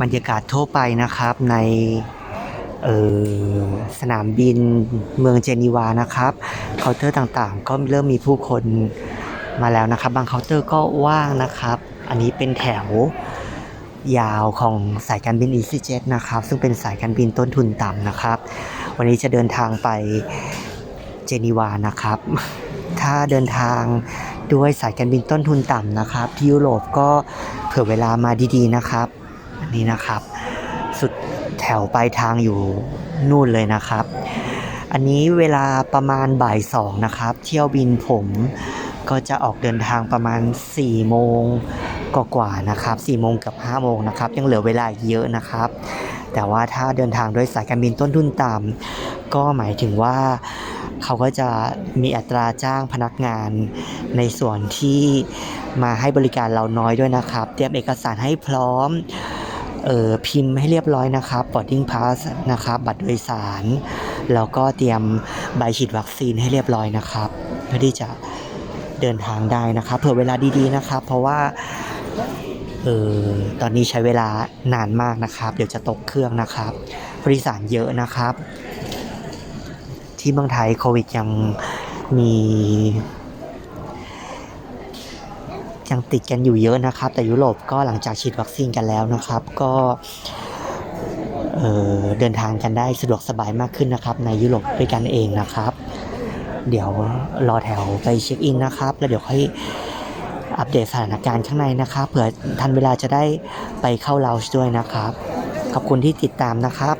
บรรยากาศทั่วไปนะครับในสนามบินเมืองเจนีวานะครับเคาน์เตอร์ต่างๆ ก็เริ่มมีผู้คนมาแล้วนะครับ บางเคาน์เตอร์ก็ว่างนะครับ อันนี้เป็นแถวยาวของสายการบิน EasyJet นะครับ ซึ่งเป็นสายการบินต้นทุนต่ำนะครับ วันนี้จะเดินทางไปเจนีวานะครับ ถ้าเดินทางด้วยสายการบินต้นทุนต่ำนะครับ ที่ยุโรปก็เผื่อเวลามาดีๆนะครับ นนี้นะครับ สุดแถวปลายทางอยู่นู่นเลยนะครับ อันนี้เวลาประมาณบ่ายสองนะครับ เที่ยวบินผมก็จะออกเดินทางประมาณ4โมงกว่าๆนะครับ4โมงกับ5โมงนะครับ ยังเหลือเวลาเยอะนะครับ แต่ว่าถ้าเดินทางด้วยสายการบินต้นทุนต่ำก็หมายถึงว่าเขาก็จะมีอัตราจ้างพนักงานในส่วนที่มาให้บริการเราน้อยด้วยนะครับ เตรียมเอกสารให้พร้อม เออพิมพ์ให้เรียบร้อยนะครับ boarding pass นะครับ บัตรโดยสาร แล้วก็เตรียมใบฉีดวัคซีนให้เรียบร้อยนะครับ เพื่อที่จะเดินทางได้นะครับเผื่อเวลาดีๆนะครับ เพราะว่าเออตอนนี้ใช้เวลานานมากนะครับ เดี๋ยวจะตกเครื่องนะครับผู้โดยสารเยอะนะครับ ที่เมืองไทยโควิดยังมี ยังติดกันอยู่เยอะนะครับ แต่ยุโรปก็หลังจากฉีดวัคซีนกันแล้วนะครับ ก็เอ่อเดินทางกันได้สะดวกสบายมากขึ้นนะครับ ในยุโรปด้วยกันเองนะครับ เดี๋ยวรอแถวไปเช็คอินนะครับ แล้วเดี๋ยวค่อยอัปเดตสถานการณ์ข้างในนะครับเผื่อทันเวลาจะได้ไปเข้าเลาจ์ด้วยนะครับ ขอบคุณที่ติดตามนะครับ